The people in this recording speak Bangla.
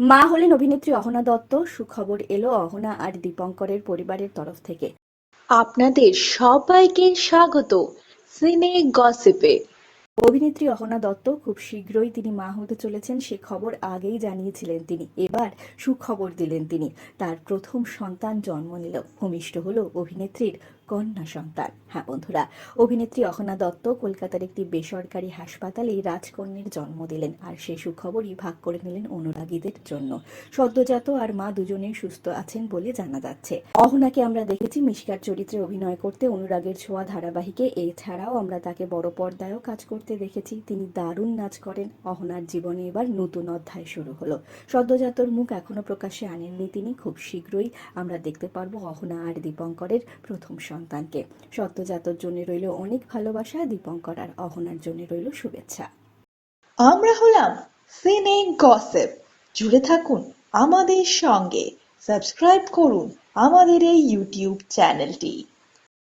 মা হলেন অভিনেত্রী অহনা দত্ত। সুখবর এলো অহনা আর দীপঙ্করের পরিবারের তরফ থেকে। আপনাদের সবাইকে স্বাগত। সিনে গসিপে। অভিনেত্রী অহনা দত্ত খুব শীঘ্রই তিনি মা হতে চলেছেন, সে খবর আগেই জানিয়েছিলেন তিনি। এবার সুখবর দিলেন তিনি। তার প্রথম সন্তান জন্ম নিল। ভূমিষ্ঠ হলো অভিনেত্রীর কন্যা সন্তান। হ্যাঁ বন্ধুরা, অভিনেত্রী অহনা দত্ত কলকাতার একটি বেসরকারি হাসপাতালে রাজকন্যের জন্ম দিলেন আর সেই সুখবরই ভাগ করে নিলেন অনুরাগীদের জন্য। সদ্যজাত আর মা দুজনেই সুস্থ আছেন বলে জানা যাচ্ছে। অহনাকে আমরা দেখেছি মিশকার চরিত্রে অভিনয় করতে অনুরাগের ছোঁয়া ধারাবাহিকে। এছাড়াও আমরা তাকে বড় পর্দায়ও কাজ করতে দেখেছি, তিনি দারুণ নাচ করেন। অহনার জীবনে এবার নতুন অধ্যায় শুরু হলো। সদ্যজাতর মুখ এখনও প্রকাশ্যে আনেননি তিনি। খুব শীঘ্রই আমরা দেখতে পারব অহনা আর দীপঙ্করের প্রথম সন্তানকে। সদ্যজাতর জন্য রইল অনেক ভালোবাসা, দীপঙ্কর আর অহনার জন্য রইল শুভেচ্ছা। আমরা হলাম সিনে গসেপ। জুড়ে থাকুন আমাদের সঙ্গে। সাবস্ক্রাইব করুন আমাদের এই ইউটিউব চ্যানেলটি।